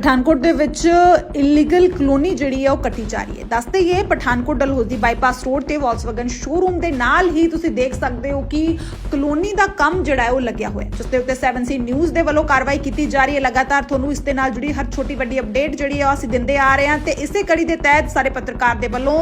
ਪਠਾਨਕੋਟ ਦੇ ਵਿੱਚ illegal colony ਜਿਹੜੀ ਹੈ ਉਹ ਕੱਟੀ ਜਾ ਰਹੀ ਹੈ। ਦੱਸ ਹੀ ਪਠਾਨਕੋਟ ਡਲਹੌਜ਼ੀ ਬਾਈਪਾਸ ਰੋਡ ਤੇ ਵੋਲਸਵਾਗਨ ਸ਼ੋਰੂਮ ਦੇ ਨਾਲ ਹੀ ਤੁਸੀਂ ਦੇਖ ਸਕਦੇ ਹੋ ਕਿ ਕਲੋਨੀ ਦਾ ਕੰਮ ਜਿਹੜਾ ਹੈ ਉਹ ਲੱਗਿਆ ਹੋਇਆ ਜਿਸ ਦੇ ਉੱਤੇ 7C ਨਿਊਜ਼ ਦੇ ਵੱਲੋਂ ਕਾਰਵਾਈ ਕੀਤੀ ਜਾ ਰਹੀ ਹੈ। ਲਗਾਤਾਰ ਤੁਹਾਨੂੰ ਇਸ ਦੇ ਨਾਲ ਜੁੜੀ ਹਰ ਛੋਟੀ ਵੱਡੀ ਅਪਡੇਟ ਜਿਹੜੀ ਹੈ ਉਹ ਅਸੀਂ ਦਿੰਦੇ ਆ ਰਹੇ ਹਾਂ ਤੇ ਇਸੇ ਕੜੀ ਦੇ ਤਹਿਤ ਸਾਰੇ ਪੱਤਰਕਾਰ ਦੇ ਵੱਲੋਂ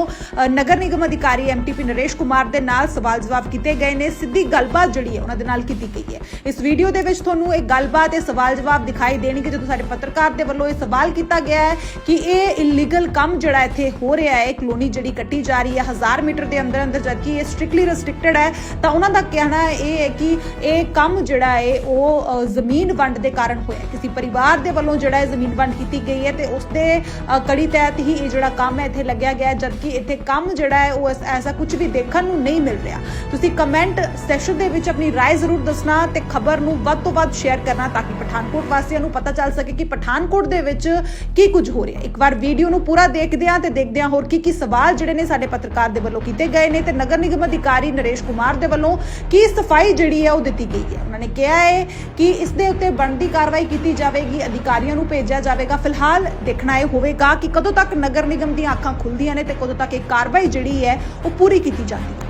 ਨਗਰ ਨਿਗਮ ਅਧਿਕਾਰੀ ਐਮਟੀਪੀ ਨਰੇਸ਼ ਕੁਮਾਰ ਦੇ ਨਾਲ ਸਵਾਲ ਜਵਾਬ ਕੀਤੇ ਗਏ ਨੇ। ਸਿੱਧੀ ਗੱਲਬਾਤ ਜਿਹੜੀ ਹੈ ਉਹਨਾਂ ਦੇ ਨਾਲ ਕੀਤੀ ਗਈ ਹੈ। ਇਸ ਵੀਡੀਓ ਦੇ ਵਿੱਚ ਤੁਹਾਨੂੰ ਇੱਕ ਗੱਲਬਾਤ ਤੇ ਸਵਾਲ ਜਵਾਬ ਦਿਖਾਈ ਦੇਣਗੇ ਜਦੋਂ ਸਾਡੇ ਪੱਤਰਕਾਰ ਦੇ ਵੱਲੋਂ ਇਹ ਸਵਾਲ ਕੀਤਾ ਗਿਆ ਹੈ ਕਿ ਇਹ ਇਲੀਗਲ ਕੰਮ ਜਿਹੜਾ ਇੱਥੇ ਹੋ ਰਿਹਾ ਹੈ ਕਲੋਨੀ ਜਿਹੜੀ ਕੱਟੀ ਜਾ ਰਹੀ ਹੈ 1000 ਮੀਟਰ ਦੇ ਅੰਦਰ ਅੰਦਰ ਜਦਕਿ ਇਹ ਸਟ੍ਰਿਕਟਲੀ ਰੈਸਟ੍ਰਿਕਟਡ ਹੈ ਤਾਂ ਉਹਨਾਂ ਦਾ ਕਹਿਣਾ ਇਹ ਹੈ ਕਿ ਇਹ ਕੰਮ ਜਿਹੜਾ ਹੈ ਉਹ ਅ, ਜ਼ਮੀਨ ਵੰਡ ਦੇ ਕਾਰਨ ਹੋਇਆ ਹੈ। ਕਿਸੇ ਪਰਿਵਾਰ ਦੇ ਵੱਲੋਂ ਜਿਹੜਾ ਹੈ ਜ਼ਮੀਨ ਵੰਡ ਕੀਤੀ ਗਈ ਹੈ ਤੇ ਉਸ ਦੇ ਅ, ਕੜੀ ਤਹਿਤ ਹੀ ਇਹ ਜਿਹੜਾ ਕੰਮ ਹੈ ਇੱਥੇ ਲੱਗਿਆ ਗਿਆ ਹੈ ਜਦਕਿ ਇੱਥੇ ਕੰਮ ਜਿਹੜਾ ਹੈ ਉਹ ਐਸ- ਐਸਾ ਕੁਝ ਵੀ ਦੇਖਣ ਨੂੰ ਨਹੀਂ ਮਿਲ ਰਿਹਾ ਤੁਸੀਂ ਕਮੈਂਟ ਸੈਸ਼ਨ ਦੇ ਵਿੱਚ ਆਪਣੀ رائے ਜ਼ਰੂਰ ਦੱਸਣਾ ਤੇ ਖਬਰ ਨੂੰ ਵੱਧ ਤੋਂ ਵੱਧ ਸ਼ੇਅਰ ਕਰਨਾ ਤਾਂ ਕਿ ਪਠਾਨਕੋਟ ਵਾਸੀਆਂ ਨੂੰ ਪਤਾ ਚੱਲ ਸਕੇ ਕਿ ਪਠਾਨਕੋਟ ਦੇ ਵਿੱਚ ਕੀ ਕੁਝ ਹੋ ਰਿਹਾ ਇੱਕ ਵਾਰ ਵੀਡੀਓ ਨੂੰ ਪੂਰਾ ਦੇਖਦੇ ਹਾਂ ਤੇ ਦੇਖਦੇ ਹਾਂ ਹੋਰ ਕੀ ਕੀ ਸਵਾਲ ਜਿਹੜੇ ਨੇ ਸਾਡੇ ਪੱਤਰਕਾਰ ਦੇ ਵੱਲੋਂ ਕੀਤੇ ਗਏ ਨੇ ਤੇ ਨਗਰ ਨਿਗਮ ਅਧਿਕਾਰੀ ਨਰੇਸ਼ ਕੁਮਾਰ ਦੇ ਵੱਲੋਂ ਕੀ ਸਫ਼ਾਈ ਜਿਹੜੀ ਹੈ ਉਹ ਦਿੱਤੀ ਗਈ ਹੈ? ਉਹਨਾਂ ਨੇ ਕਿਹਾ ਹੈ ਕਿ ਇਸ ਦੇ ਉੱਤੇ ਬਣਦੀ ਕਾਰਵਾਈ ਕੀਤੀ ਜਾਵੇਗੀ, ਅਧਿਕਾਰੀਆਂ ਨੂੰ ਭੇਜਿਆ ਜਾਵੇਗਾ। ਫਿਲਹਾਲ ਦੇਖਣਾ ਇਹ ਹੋਵੇਗਾ ਕਿ ਕਦੋਂ ਤੱਕ ਨਗਰ ਨਿਗਮ ਦੀਆਂ ਅੱਖਾਂ ਖੁੱਲਦੀਆਂ ਨੇ ਤੇ ਕਦੋਂ ਤੱਕ ਇਹ ਕਾਰਵਾਈ ਜਿਹੜੀ ਹੈ ਉਹ ਪੂਰੀ ਕੀਤੀ ਜਾਂਦੀ ਹੈ।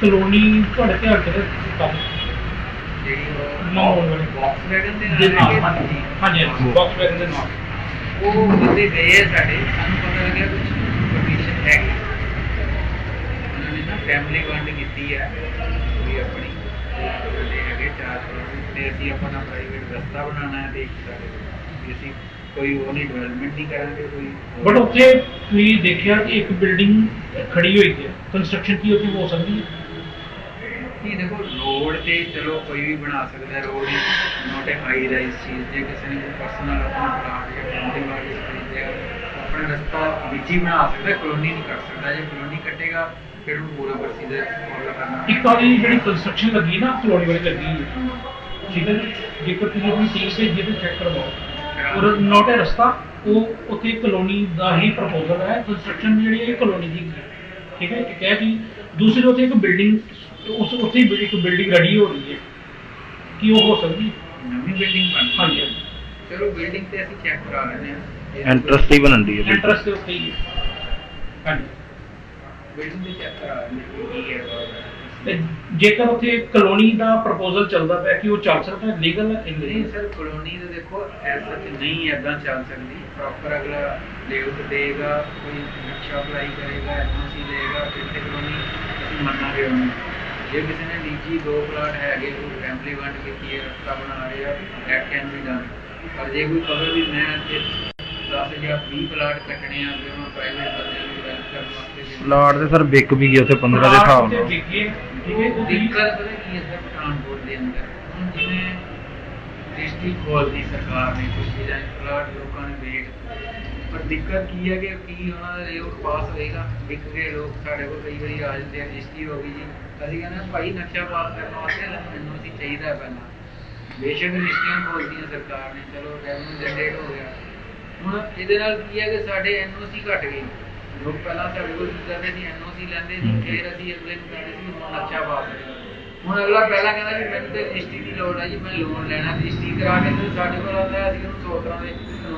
ਕਲੋਨੀ ਤੁਹਾਡੇ ਧਿਆਨ ਚ ਕੰਮ ਜਿਹੜੀ ਉਹ ਮਾਹੌਲ ਵਾਲੀ ਬਾਕਸ ਵੈਗਨ ਦੇ ਦੇ ਨਾਲ ਨਾਲ ਲੱਗੇ ਹਾਂਜੀ ਹਾਂਜੀ ਬਾਕਸ ਵੈਗਨ ਦੇ ਨਾਲ ਉਹ ਬੰਦੇ ਗਏ ਆ ਸਾਡੇ ਸਾਨੂੰ ਪਤਾ ਲੱਗਿਆ ਕੁਝ ਕੰਡੀਸ਼ਨ ਹੈਗੀ ਉਹਨਾਂ ਨੇ ਨਾ ਫੈਮਿਲੀ ਵੰਡ ਕੀਤੀ ਹੈ ਕੋਈ ਆਪਣੀ ਉਹਦੇ ਹੈਗੇ ਚਾਰ ਕਰੋੜ ਤੇ ਅਸੀਂ ਆਪਣਾ ਪ੍ਰਾਈਵੇਟ ਰਸਤਾ ਬਣਾਉਣਾ ਹੈ ਤੇ ਇੱਕ ਸਾਡੇ ਵੀ ਅਸੀਂ ਕੋਈ ਉਹ ਨਹੀਂ ਡਿਵੈਲਪਮੈਂਟ ਨਹੀਂ ਕਰਾਂਗੇ ਕੋਈ ਹੋਰ- ਬਟ ਉੱਥੇ ਤੁਸੀਂ ਦੇਖਿਆ ਕਿ ਇੱਕ ਬਿਲਡਿੰਗ ਖੜੀ ਹੋਈ ਹੈ ਕੰਸਟਰਕਸ਼ਨ ਕੀ ਉੱਥੇ ਹੋ ਸਕਦੀ ਹੈ ਨਹੀਂ ਦੇਖੋ, ਰੋਡ ਤੇ ਚਲੋ ਕੋਈ ਵੀ ਬਣਾ ਸਕਦਾ, ਰੋਡ ਨੋਟ ਅ ਹਾਈ ਚੀਜ਼ ਜੇ ਕਿਸੇ ਨੇ ਪਰਸਨਲ ਆਪਣਾ ਪਲਾਟ ਜਾਂ ਫੈਮਿਲੀ ਵਾਲੀ ਖਰੀਦਿਆ ਆਪਣਾ ਰਸਤਾ ਵਿੱਚ ਬਣਾ ਸਕਦਾ ਕਲੋਨੀ ਨਹੀਂ ਕਰ ਸਕਦਾ। ਜੇ ਕਲੋਨੀ ਕੱਟੇਗਾ, ਫਿਰ ਉਹ ਪੂਰਾ ਪ੍ਰੋਸੀਜਰ ਫੋਲੋ ਕਰਨਾ ਇੱਕ ਤਾਂ ਜਿਹੜੀ ਕੰਸਟਰਕਸ਼ਨ ਲੱਗੀ ਨਾ ਕਲੋਨੀ ਵਾਲੀ ਲੱਗੀ ਠੀਕ ਹੈ ਜੇਕਰ ਤੁਸੀਂ ਆਪਣੀ ਟੀਮ ਤੇ ਜਿਹਦੇ ਚੈੱਕ ਕਰਵਾਓ। ਔਰ ਨੋਟ ਹੈ ਰਸਤਾ, ਉਹ ਉੱਥੇ ਕਲੋਨੀ ਦਾ ਹੀ ਪ੍ਰਪੋਜ਼ਲ ਹੈ। ਕੰਸਟਰਕਸ਼ਨ ਜਿਹੜੀ ਹੈ ਕਲੋਨੀ ਦੀ ਠੀਕ ਹੈ? ਇੱਕ ਹੈ ਜੀ ਦੂਸਰੀ ਉੱਥੇ ਇੱਕ ਬਿਲਡਿੰਗ ਉਸ ਉੱਥੇ ਹੀ ਇੱਕ ਬਿਲਡਿੰਗ ਰੈਡੀ ਹੋ ਰਹੀ ਹੈ। ਕੀ ਉਹ ਹੋ ਸਕਦੀ? ਨਵੀਂ ਬਿਲਡਿੰਗ ਬਣ ਹਾਂਜੀ ਹਾਂਜੀ। ਚਲੋ ਬਿਲਡਿੰਗ ਤੇ ਅਸੀਂ ਚੈੱਕ ਕਰਾ ਲੈਂਦੇ ਹਾਂ। ਇੰਟਰਸਟ ਹੀ ਬਣਨ ਦੀ ਹੈ ਬਿਲਕੁਲ ਇੰਟਰਸਟ ਦੇ ਉੱਤੇ ਹੀ ਹੈ। ਹਾਂਜੀ। ਬਿਲਡਿੰਗ ਤੇ ਚੈੱਕ ਕਰਾ ਲੈਂਦੇ ਹਾਂ ਕਿ ਹੈ ਤੇ ਜੇਕਰ ਉੱਥੇ ਕਲੋਨੀ ਦਾ ਪ੍ਰਪੋਜ਼ਲ ਚੱਲਦਾ ਪਿਆ ਕਿ ਉਹ ਚੱਲ ਸਕਦਾ ਹੈ ਲੀਗਲ ਹੈ ਨਹੀਂ ਇਲੀਗਲ ਸਰ ਕਲੋਨੀ ਦੇ ਦੇਖੋ ਐਸਾ ਤੇ ਨਹੀਂ ਐਦਾਂ ਚੱਲ ਸਕਦੀ। ਪ੍ਰੋਪਰ ਅਗਲਾ ਲੇਆਊਟ ਦੇਗਾ ਕੋਈ ਨਕਸ਼ਾ ਅਪਲਾਈ ਕਰੇਗਾ ਐਨਓਸੀ ਦੇਗਾ ਫਿਰ ਤੇ ਕਲੋਨੀ ਅਸੀਂ ਮੰਨਾਂਗੇ ਉਹਨੂੰ ਜੇ ਕਿਸੇ ਨੇ ਨਿੱਜੀ ਦੋ ਪਲਾਟ ਹੈਗੇ ਉਹ ਫੈਮਿਲੀ ਵੰਡ ਕੀਤੀ ਹੈ ਰਸਤਾ ਬਣਾ ਰਹੇ ਆ ਦੈਟ ਕੈਨ ਬੀ ਡਨ ਪਰ ਜੇ ਕੋਈ ਕਹੇ ਵੀ ਮੈਂ ਇੱਥੇ 10 ਜਾਂ 20 ਪਲਾਟ ਕੱਟਣੇ ਆ ਤੇ ਉਹਨਾਂ ਪ੍ਰਾਈਵੇਟ ਬੰਦਿਆਂ ਨੂੰ ਡਿਵੈਲਪ ਕਰਨ ਵਾਸਤੇ ਦੇ- ਪਲਾਟ ਤੇ ਸਰ ਵਿਕ ਵੀ ਗਿਆ ਉੱਥੇ 15 ਦੇ ਹਿਸਾਬ ਨਾਲ। ਦਿੱਕਤ ਪਤਾ ਕੀ ਹੈ ਸਰ ਪਠਾਨਕੋਟ ਦੇ ਅੰਦਰ। ਹੁਣ ਜਿਵੇਂ ਰਜਿਸਟਰੀ ਖੋਲਦੀ ਸਰਕਾਰ ਨੇ ਕੁਝ ਚੀਜ਼ਾਂ ਪਲਾਟ ਲੋਕਾਂ ਨੇ ਵੇਚ ਪਰ ਦਿੱਕਤ ਕੀ ਹੈ ਕਿ ਕੀ ਉਹਨਾਂ ਦਾ ਰੇਟ ਪਾਸ ਹੋਏਗਾ? ਵਿਕ ਗਏ ਲੋਕ ਸਾਡੇ ਕੋਲ ਕਈ ਵਾਰੀ ਆ ਜਾਂਦੇ ਆ ਰਜਿਸਟਰੀ ਹੋ ਗਈ ਜੀ। ਅਸੀਂ ਕਹਿੰਦੇ ਹਾਂ, ਭਾਈ ਨਕਸ਼ਾ ਪਾਸ ਕਰਨ ਵਾਸਤੇ ਮੈਨੂੰ ਅਸੀਂ ਚਾਹੀਦਾ ਹੈ ਪਹਿਲਾਂ। ਬੇਸ਼ੱਕ ਰਜਿਸਟਰੀਆਂ ਖੋਲਦੀਆਂ ਸਰਕਾਰ ਨੇ ਚਲੋ ਰੈਵਨਿਊ ਜਨਰੇਟ ਹੋ ਗਿਆ। ਹੁਣ ਇਹਦੇ ਨਾਲ ਕੀ ਹੈ ਕਿ ਸਾਡੇ ਐਨਓਸੀ ਘਟ ਗਈ ਲੋਕ ਪਹਿਲਾਂ ਸਾਡੇ ਕੋਲ ਕੀ ਕਰਦੇ ਸੀ? ਐਨਓਸੀ ਲੈਂਦੇ ਸੀ ਫਿਰ ਅਸੀਂ ਅਗਲੇ ਨੂੰ ਕਹਿੰਦੇ ਸੀ ਹੁਣ ਨਕਸ਼ਾ ਪਾਸ ਕਰੋ। ਹੁਣ ਅਗਲਾ ਪਹਿਲਾਂ ਕਹਿੰਦਾ ਵੀ ਮੈਨੂੰ ਤੇ ਰਜਿਸਟਰੀ ਦੀ ਲੋੜ ਹੈ ਜੀ ਮੈਂ ਲੋਨ ਲੈਣਾ ਰਜਿਸਟਰੀ ਕਰਾ ਕੇ ਸਾਡੇ ਕੋਲ ਆਉਂਦਾ ਅਸੀਂ ਉਹਨੂੰ ਸੌ ਤਰ੍ਹਾਂ ਦੇ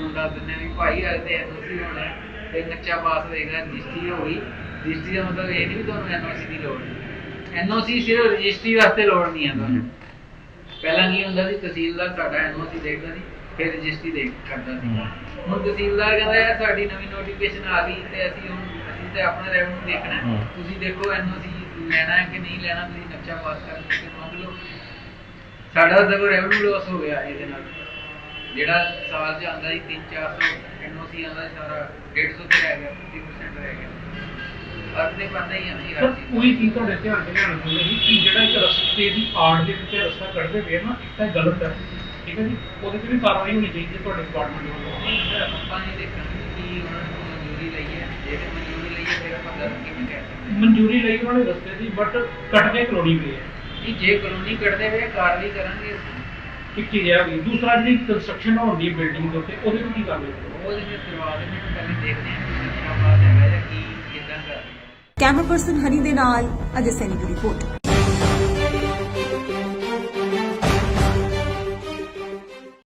ਲੋਨ ਦੱਸ ਦਿੰਦੇ ਵੀ ਭਾਈ ਅੱਜ ਤੇ ਐਨਓਸੀ ਹੋਣਾ ਤੇ ਨਕਸ਼ਾ ਪਾਸ ਹੋਏਗਾ ਰਜਿਸਟਰੀ ਹੋ ਗਈ। ਰਜਿਸਟਰੀ ਦਾ ਮਤਲਬ ਇਹ ਨਹੀਂ ਵੀ ਤੁਹਾਨੂੰ ਐਨਓਸੀ ਦੀ ਲੋੜ ਐਨਓਸੀ ਸਿਰਫ ਰਜਿਸਟਰੀ ਵਾਸਤੇ ਲੋੜ ਨਹੀਂ ਹੈ ਤੁਹਾਨੂੰ। ਪਹਿਲਾਂ ਕੀ ਹੁੰਦਾ ਸੀ ਤਹਿਸੀਲਦਾਰ ਸਾਡਾ ਐਨਓਸੀ ਦੇਖਦਾ ਸੀ ਫਿਰ ਰਜਿਸਟਰੀ ਦੇਖ ਕਰਦਾ ਸੀ। ਹੁਣ ਤਹਿਸੀਲਦਾਰ ਕਹਿੰਦਾ ਯਾਰ ਸਾਡੀ ਨਵੀਂ ਨੋਟੀਫਿਕੇਸ਼ਨ ਆ ਗਈ ਤੇ ਅਸੀਂ ਹੁਣ ਅਸੀਂ ਤੇ ਆਪਣਾ ਰੈਵਨਿਊ ਦੇਖਣਾ। ਤੁਸੀਂ ਦੇਖੋ ਐਨਓਸੀ ਲੈਣਾ ਹੈ ਕਿ ਨਹੀਂ ਲੈਣਾ ਤੁਸੀਂ ਨਕਸ਼ਾ ਪਾਸ ਕਰਕੇ ਤੇ ਮੰਗ ਲਓ। ਸਾਡਾ ਤਾਂ ਰੈਵਨਿਊ ਲਾਸ ਹੋ ਗਿਆ ਇਹਦੇ ਨਾਲ। ਜਿਹੜਾ ਸਾਲ 'ਚ ਆਉਂਦਾ ਸੀ 3-400 ਐਨਓਸੀ ਆਉਂਦਾ ਸੀ ਸਾਰਾ 150 ਤੇ ਰਹਿ ਗਿਆ 50% ਰਹਿ ਗਿਆ। ਦੇ ਪਤਾ ਹੀ ਨਹੀਂ ਸਰ ਕੋਈ ਚੀਜ਼ ਤੁਹਾਡੇ ਧਿਆਨ ਚ ਲਿਆਉਣਾ ਚਾਹੁੰਦੇ ਸੀ ਕਿ ਜਿਹੜਾ ਇੱਕ ਰਸਤੇ ਦੀ ਆੜ ਦੇ ਵਿੱਚ ਰਸਤਾ ਕੱਢਦੇ ਪਏ ਨਾ ਇੱਕ ਤਾਂ ਗਲਤ ਹੈ। ਠੀਕ ਹੈ ਜੀ? ਉਹਦੇ ਤੇ ਵੀ ਕਾਰਵਾਈ ਹੋਣੀ ਚਾਹੀਦੀ ਹੈ ਤੁਹਾਡੇ ਡਿਪਾਰਟਮੈਂਟ ਵੱਲੋਂ। ਆਪਾਂ ਨਹੀਂ ਦੇਖਾਂਗੇ ਕਿ ਉਹਨਾਂ ਨੂੰ ਮਨਜ਼ੂਰੀ ਲਈ ਹੈ। ਜੇ ਮਨਜ਼ੂਰੀ ਲਈ ਹੈ ਫਿਰ ਆਪਾਂ ਗਲਤ ਕਿਵੇਂ ਕਹਿ ਸਕਦੇ ਹਾਂ? ਮਨਜ਼ੂਰੀ ਲਈ ਉਹਨਾਂ ਨੇ ਰਸਤੇ ਦੀ ਬਟ ਕੱਟ ਕੇ ਕਲੋਨੀ ਪਈ ਹੈ ਜੇ ਕਲੋਨੀ ਕੱਢਦੇ ਵੇ ਕਾਰਵਾਈ ਕਰਾਂਗੇ। ਇੱਕ ਚੀਜ਼ ਆ ਗਈ ਦੂਸਰਾ ਜਿਹੜੀ ਕੰਸਟਰਕਸ਼ਨ ਹੁੰਦੀ ਹੈ ਬਿਲਡਿੰਗ ਦੇ ਉੱਤੇ। ਉਹਦੇ ਤੇ ਕੀ ਕਰਦੇ ਉਹ ਜਿਵੇਂ ਕਰਵਾ ਦੇ ਮੈਨੂੰ ਪਹਿਲੇ ਦੇਖਦੇ ਹਾਂ ਕਿ ਨਕਸ਼ਾ ਬਾਤ ਹੈਗਾ ਜਾਂ ਕੀ ਕਿਦਾਂ ਕਰ ਕੈਮਰਾ ਪਰਸਨ ਹਨੀ ਦੇ ਨਾਲ ਅਜੇ ਸੈਨੀ ਦੀ ਰਿਪੋਰਟ